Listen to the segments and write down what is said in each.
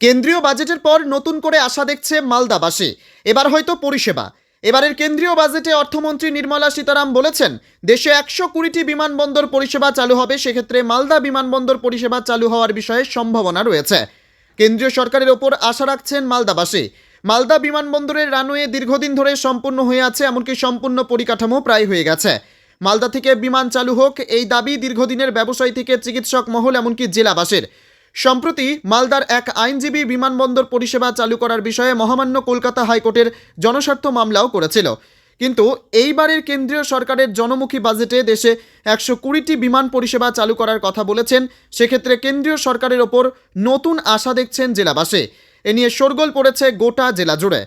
কেন্দ্রীয় বাজেটের পর নতুন করে আশা দেখছে মালদাবাসী। এবার হয়তো পরিষেবা। এবারের কেন্দ্রীয় বাজেটে অর্থমন্ত্রী নির্মলা সীতারাম বলেছেন, দেশে একশো কুড়িটি বিমানবন্দর পরিষেবা চালু হবে, সেক্ষেত্রে মালদা বিমানবন্দর পরিষেবা চালু হওয়ার বিষয়ে সম্ভাবনা রয়েছে। কেন্দ্রীয় সরকারের ওপর আশা রাখছেন মালদাবাসী। মালদা বিমানবন্দরের রানওয়ে দীর্ঘদিন ধরে সম্পূর্ণ হয়ে আছে, এমনকি সম্পূর্ণ পরিকাঠামো প্রায় হয়ে গেছে। মালদা থেকে বিমান চালু হোক, এই দাবি দীর্ঘদিনের ব্যবসায়ী থেকে চিকিৎসক মহল, এমনকি জেলাবাসীর। সম্প্রতি মালদার এক আইনজীবী বিমানবন্দর পরিষেবা চালু করার বিষয়ে মহামান্য কলকাতা হাইকোর্টের জনস্বার্থ মামলাও করেছিল। কিন্তু এইবারের কেন্দ্রীয় সরকারের জনমুখী বাজেটে দেশে একশো কুড়িটি বিমান পরিষেবা চালু করার কথা বলেছেন, সেক্ষেত্রে কেন্দ্রীয় সরকারের ওপর নতুন আশা দেখছেন জেলাবাসী। এ নিয়ে শোরগোল পড়েছে গোটা জেলা জুড়ে।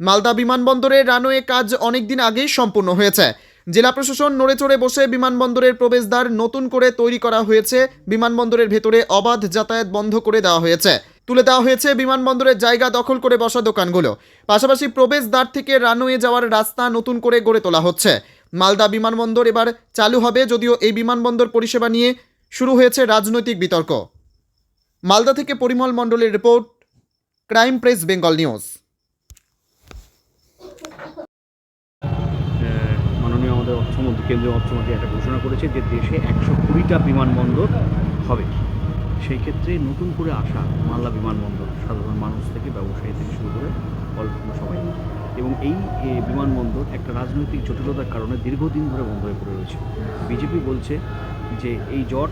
মালদা বিমানবন্দরের রানওয়ে কাজ অনেকদিন আগেই সম্পূর্ণ হয়েছে। জেলা প্রশাসন নড়ে চড়ে বসে বিমানবন্দরের প্রবেশদ্বার নতুন করে তৈরি করা হয়েছে। বিমানবন্দরের ভেতরে অবাধ যাতায়াত বন্ধ করে দেওয়া হয়েছে। তুলে দেওয়া হয়েছে বিমানবন্দরের জায়গা দখল করে বসা দোকানগুলো। পাশাপাশি প্রবেশদ্বার থেকে রানওয়ে যাওয়ার রাস্তা নতুন করে গড়ে তোলা হচ্ছে। মালদা বিমানবন্দর এবার চালু হবে যদিও এই বিমানবন্দর পরিষেবা নিয়ে শুরু হয়েছে রাজনৈতিক বিতর্ক। মালদা থেকে পরিমল মণ্ডলের report, crime press, Bengal news আহ, মাননীয় আমাদের অর্থমন্ত্রী, কেন্দ্রীয় অর্থমন্ত্রী একটা ঘোষণা করেছে যে দেশে একশো কুড়িটা বিমানবন্দর হবে। সেই ক্ষেত্রে নতুন করে আসা মাল্লা বিমানবন্দর সাধারণ মানুষ থেকে, ব্যবসায়ী থেকে শুরু করে অল্প সবাই এবং এই বিমানবন্দর একটা রাজনৈতিক জটিলতার কারণে দীর্ঘদিন ধরে বন্ধ হয়ে পড়ে রয়েছে। বিজেপি বলছে যে এই জট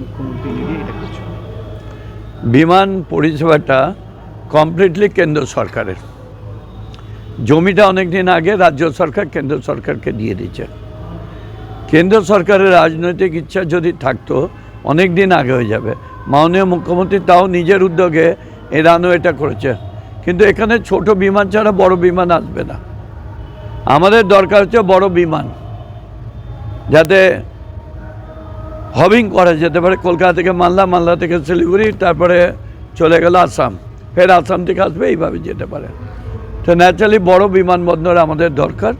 মুখ্যমন্ত্রী নিজে এটা করছে বিমান পরিষেবাটা কমপ্লিটলি কেন্দ্র সরকারের। জমিটা অনেক দিন আগে রাজ্য সরকার কেন্দ্র সরকারকে দিয়ে দিচ্ছে কেন্দ্র সরকারের রাজনৈতিক ইচ্ছা যদি থাকতো অনেক দিন আগে হয়ে যাবে। মাননীয় মুখ্যমন্ত্রী তাও নিজের উদ্যোগে এই রানওয়েটা করেছে। কিন্তু এখানে ছোট বিমান ছাড়া বড় বিমান আসবে না। আমাদের দরকার হচ্ছে বড় বিমান। যাতে হবিং করা যেতে পারে। কলকাতা থেকে মালদা মালদা থেকে শিলিগুড়ি, তারপরে চলে গেল আসাম। ফের আসাম থেকে আসবে, এইভাবে যেতে পারে। তো ন্যাচারালি বড় বিমানবন্দর আমাদের দরকার।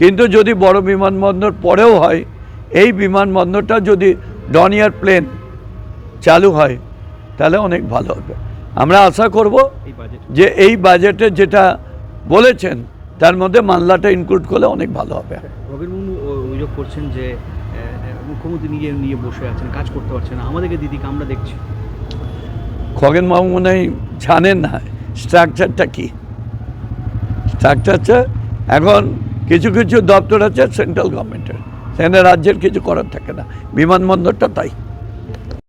কিন্তু যদি বড় বিমানবন্দর পরেও হয় এই বিমানবন্দরটা যদি ডনিয়ার প্লেন চালু হয় তাহলে অনেক ভালো হবে। আমরা আশা করব যে এই বাজেটে যেটা বলেছেন তার মধ্যে মালদাটা ইনক্লুড করলে অনেক ভালো হবে। অভিযোগ করছেন যে মুখ্যমন্ত্রী নিজে নিয়ে বসে আছেন কাজ করতে পারছেন আমাদেরকে দিদিকে আমরা দেখছি। খগেন বাবু মনে হয় জানেন না স্ট্রাকচারটা কি? স্ট্রাকচারটা এখন কিছু কিছু দপ্তর আছে সেন্ট্রাল গভর্নমেন্টের সেখানে রাজ্যের কিছু করার থাকে না। বিমানবন্দরটা তাই।